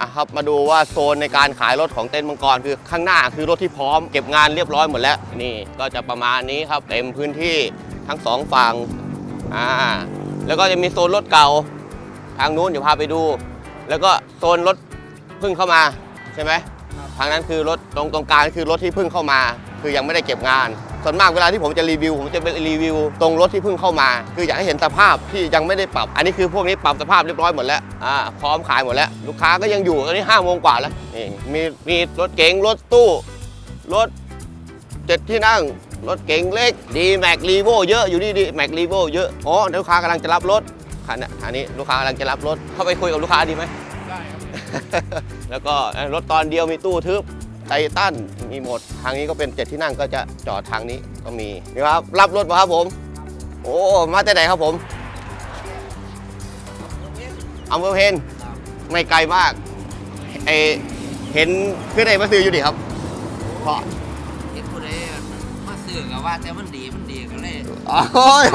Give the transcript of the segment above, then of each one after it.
อะครับมาดูว่าโซนในการขายรถของเต็นท์มังกรคือข้างหน้าคือรถที่พร้อมเก็บงานเรียบร้อยหมดแล้วนี่ก็จะประมาณนี้ครับเต็มพื้นที่ทั้งสองฝั่งอ่าแล้วก็จะมีโซนรถเก่าทางนู้นเดี๋ยวพาไปดู แล้วก็โซนรถเพิ่งเข้ามาใช่ไหมทางนั้นคือรถตรงตรงกลางคือรถที่เพิ่งเข้ามา คือยังไม่ได้เก็บงาน ส่วนมากเวลาที่ผมจะรีวิว ผมจะไปรีวิวตรงรถที่เพิ่งเข้ามา คืออยากให้เห็นสภาพที่ยังไม่ได้ปรับ อันนี้คือพวกนี้ปรับสภาพเรียบร้อยหมดแล้วอ่าพร้อมขายหมดแล้ว ลูกค้าก็ยังอยู่ตอนนี้ห้าโมงกว่าแล้วนี่มีมีรถเก๋งรถตู้รถเจ็ดที่นั่งรถเก๋งเล็กดีแม็กรีโวเยอะอยู่นี่ดีแม็กรีโวเยอะอ๋อลูกค้ากำลังจะรับรถคันนี้อันนี้ลูกค้ากำลังจะรับรถเข้าไปคุยกับลูกค้าดีไหมได้ครับ แล้วก็รถตอนเดียวมีตู้ทึบ ไททันมีหมด ทางนี้ก็เป็นเจ็ดที่นั่งก็จะจอดทางนี้ก็มีนี่ครับ รับรถมาครับผม โอ้ มาจากไหนครับผมอำเภอเพนไม่ไกลมากไอเห็นขึ้นไอ้มาซื้ออยู่ดิครับเพราะเห็นผู้ใดมาซื้อก็ว่าแต่มันดีมันดีก็เลยอ๋อ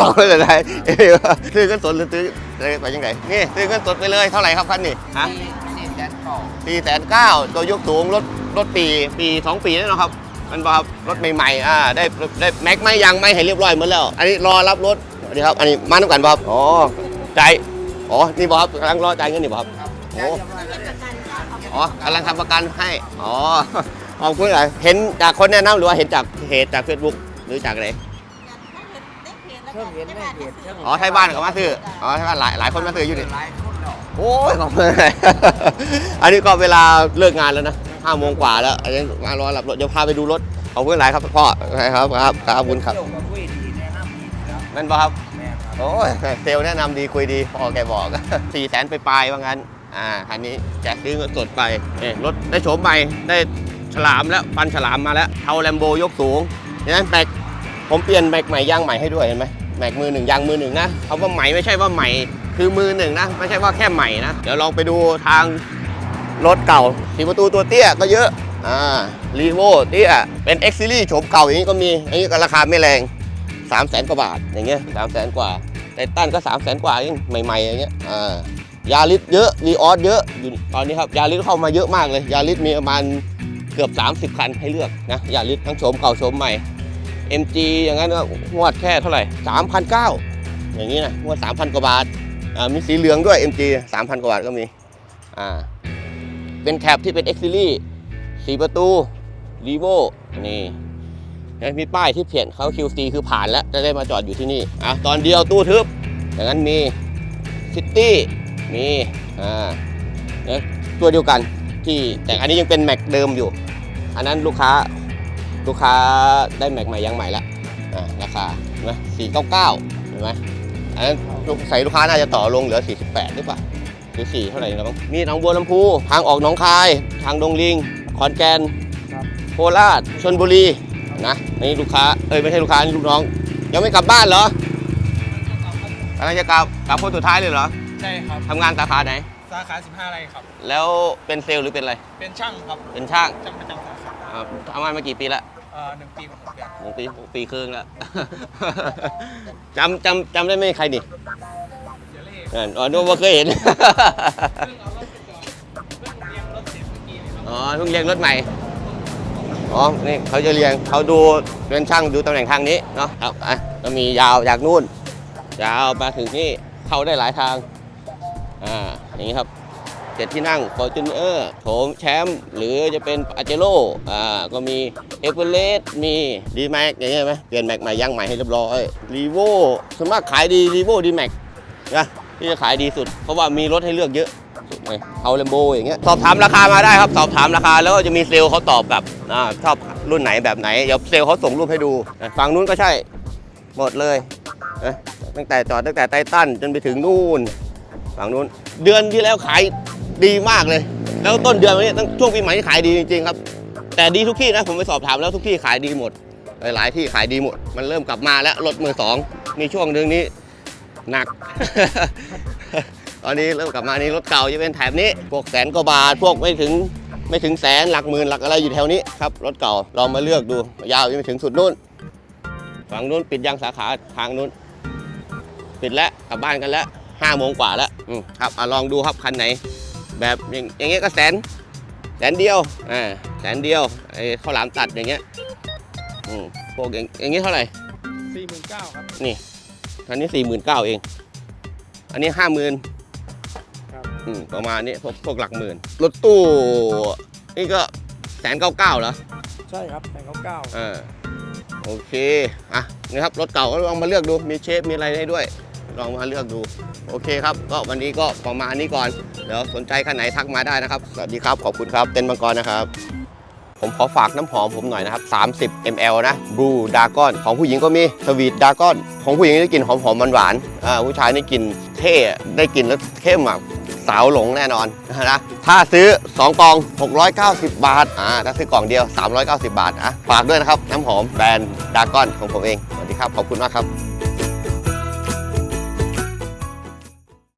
บอกเลยไงเอ้ยซื้อเงินสดหรือซื้ออะไรไปยังไงนี่ซื้อเงินสดไปเลยเท่าไหร่ครับคันนี้ฮะสี่สี่แสนเก่าปีแสนเก้าตัวยกสูงรถ รถปีปีสองปีแล้วเนาะครับมันบอกครับรถใหม่ๆอ่าได้ได้แม็กไม่ยังไม่ให้เรียบร้อยหมดแล้ว อันนี้รอรับรถสวัสดีครับ อันนี้มาน้ำกันป่ะครับอ๋อใจายอ๋อนี่ป่ะครับกำลังรอจ่ายเงินนี่ป่ะครับครับโอ้ได้เรียบร้อยแล้วอ๋อกำลังทำประกันให้อ๋อขอบคุณหลายเห็นจากคนแนะนำหรือว่าเห็นจากเพจจากเฟซบุ๊กหรือจากไหนเพิ่งเห็นในเพจเพิ่งอ๋อไทยบ้านเขามาซื้ออ๋อไทยบ้านหลายหลายคนมาซื้ออยู่นี่หลายคนแล้วโอ้ยขอบคุณอันนี้ก็เวลาเลิกงานแล้วนะ ห้าโมงกว่าแล้วอันนี้มารอรับรถเดี๋ยวพาไปดูรถขอบคุณหลายครับพ่อครับครับครับขอบคุณครับเที่ยวกับคุยดีแนะนำดีแล้วนั่นป่ะครับแม่ครับโอ้ยเซลล์แนะนำดีคุยดีพ่อแกบอกสี่แสนไปปลายว่างั้นอ่าคันนี้แจกซื้อเงินสดไปนี่รถได้โฉมใหม่ได้ฉลามแล้วฟันฉลามมาแล้วเทาแลมโบยกสูงดังนั้นแม็กผมเปลี่ยนแม็กใหม่ยางใหม่ให้ด้วยเห็นไหมแม็กมือหนึ่งยางมือหนึ่งนะคำว่าใหม่ไม่ใช่ว่าใหม่คือมือหนึ่งนะ ไม่ใช่ว่าแค่ใหม่นะ เดี๋ยวลองไปดูทาง รถเก่าสีประตูตัวเตี้ยก็เยอะอ่ารีโวเตี้ยเป็น X Series โฉมเก่าอย่างนี้ก็มี อันนี้ก็ราคาไม่แรง 3 0 0แสนกว่าบาทอย่างเงี้ย3 0 0แสนกว่าไททันก็ 3 0 0แสนกว่าเองใหม่ๆอย่างเงี้ยอ่ายาริสเยอะรีออสเยอะอยู่ตอนนี้ครับยาริสเข้ามาเยอะมากเลยยาริสมีประมาณเกือบ 30 คันให้เลือกนะยาริสทั้งโฉมเก่าโฉมใหม่ MG อย่างนั้นก็งวดแค่เท่าไหร่3,900อย่างนี้นะงวด3,000 กว่าบาทอ่ามีสีเหลืองด้วย MG 3,000 กว่าบาทก็มีอ่า เป็นแคปที่เป็น X Series สีประตูรีโวนี่ยังมีป้ายที่เขียนเขา QC คือผ่านแล้ว จะได้มาจอดอยู่ที่นี่ อะ ตอนเดียวตู้ทึบ อย่างนั้นมีซิตี้มี อ่าแล้วตัวเดียวกันที่แต่อันนี้ยังเป็นแม็กเดิมอยู่ อันนั้นลูกค้าลูกค้าได้แม็กใหม่ยังใหม่ละอ่าราคาเห็นไหมสี่เก้าเก้าเห็นไหมอันนั้นใส่ลูกค้าน่าจะต่อลงเหลือ 48 หรือเปล่า หรือ4เท่าไหร่นะมั้งมีหนองบัวลำพู ทางออกหนองคาย ทางดงลิง ขอนแก่นโคราชชนบุรีนะนี่ลูกค้า เอ้ยไม่ใช่ลูกค้านี่ลูกน้อง ยังไม่กลับบ้านเหรอกำลังจะกลับกลับคนสุดท้ายเลยเหรอ ใช่ครับ ทำงานสาขาไหน สาขา 15ไร่ครับ แล้วเป็นเซลล์หรือเป็นอะไร เป็นช่างครับ เป็นช่าง ช่างประจำสาขาอ่าทำงานมากี่ปีละเอ่อหนึ่งปีกับหกเดือนหนึ่งปีปีครึ่งแล้วจำจำจำได้ไหมใครนี่เดี๋ยวเลข นั่นอ๋อนึกว่าเคยเห็นเพิ่งเอารถไปจอดเพิ่งเรียงรถเสร็จเมื่อกี้นี่ครับอ๋อเพิ่งเรียงรถใหม่ อ๋อ นี่เขาจะเรียงเขาดูเป็นช่างดูตำแหน่งทางนี้เนาะครับ อะก็มียาวจากนู่น ยาวมาถึงนี่เข้าได้หลายทาง อ่า อย่างนี้ครับเจ็ดที่นั่ง f o r t u n e r โถมแชมป์หรือจะเป็นอาเจโ o อ่าก็มีเอเวอเรสต์มีดีแม็กอย่างเงี้ยไหมเปลี่ยนแม็กใหม่ย่างใหม่ให้เรียบร้อยรีโวส่วนมากขายดีรีโวดีแม็กนะ ที่จะขายดีสุด เพราะว่ามีรถให้เลือกเยอะเอาเลมโบอย่างเงี้ยสอบถามราคามาได้ครับ สอบถามราคาแล้วก็จะมีเซลล์เขาตอบแบบอชอบรุ่นไหนแบบไหน เดี๋ยวเซลล์เขาส่งรูปให้ดูฝั่งนู้นก็ใช่ หมดเลยตั้งแต่จอดตั้งแต่ไททันจนไปถึงนู่นฝั่งนู้น เดือนที่แล้วขายดีมากเลย แล้วต้นเดือนนี้ตั้งช่วงปีใหม่นี่ขายดีจริงๆครับ แต่ดีทุกที่นะผมไปสอบถามแล้วทุกที่ขายดีหมด หลายๆที่ขายดีหมด มันเริ่มกลับมาแล้วรถมือสองมีช่วงหนึ่งนี้ หนัก ตอนนี้เริ่มกลับมานี่รถเก่าจะเป็นแถบนี้ พวกแสนกว่าบาท พวกไม่ถึงไม่ถึงแสนหลักหมื่นหลักอะไรอยู่แถวนี้ครับ รถเก่าลองมาเลือกดู ยาวยังไม่ถึงสุดนู่น ฝั่งนู้นปิดยังสาขาทางนู้น ปิดแล้วกลับบ้านกันแล้วห้าโมงกว่าแล้วอืมครับอะลองดูครับคันไหน แบบอย่างอย่างเงี้ยก็แสนแสนเดียวอ่าแสนเดียวไอ้ข้าวหลามตัดอย่างเงี้ยอืมพวกอย่างอย่างเงี้ยเท่าไหร่สี่หมื่นเก้าครับนี่ อันนี้สี่หมื่นเก้าเอง อันนี้ห้าหมื่นครับอืมประมาณนี้พวกพวกหลักหมื่น รถตู้ นี่ก็แสนเก้าเก้าเหรอ ใช่ครับแสนเก้าเก้าอ่าโอเค อะนี่ครับรถเก่าก็ลองมาเลือกดู มีเชฟ มีอะไรให้ด้วย ลองมาเลือกดู โอเคครับ ก็วันนี้ก็ประมาณนี้ก่อน เดี๋ยวสนใจคันไหนทักมาได้นะครับ สวัสดีครับ ขอบคุณครับ เต้นมังกรนะครับ ผมขอฝากน้ำหอมผมหน่อยนะครับ 30 ml นะ Blue Dragon ของผู้หญิงก็มี Sweet Dragon ของผู้หญิงได้กลิ่นหอมๆหวานๆอ่าผู้ชายได้กลิ่นเท่ได้กลิ่นแล้วเข้มอะสาวหลงแน่นอนนะถ้าซื้อ 2 กล่อง 690 บาทอ่าถ้าซื้อกล่องเดียว 390 บาทอะฝากด้วยนะครับ น้ำหอมแบรนด์ดากอนของผมเอง สวัสดีครับ ขอบคุณมากครับ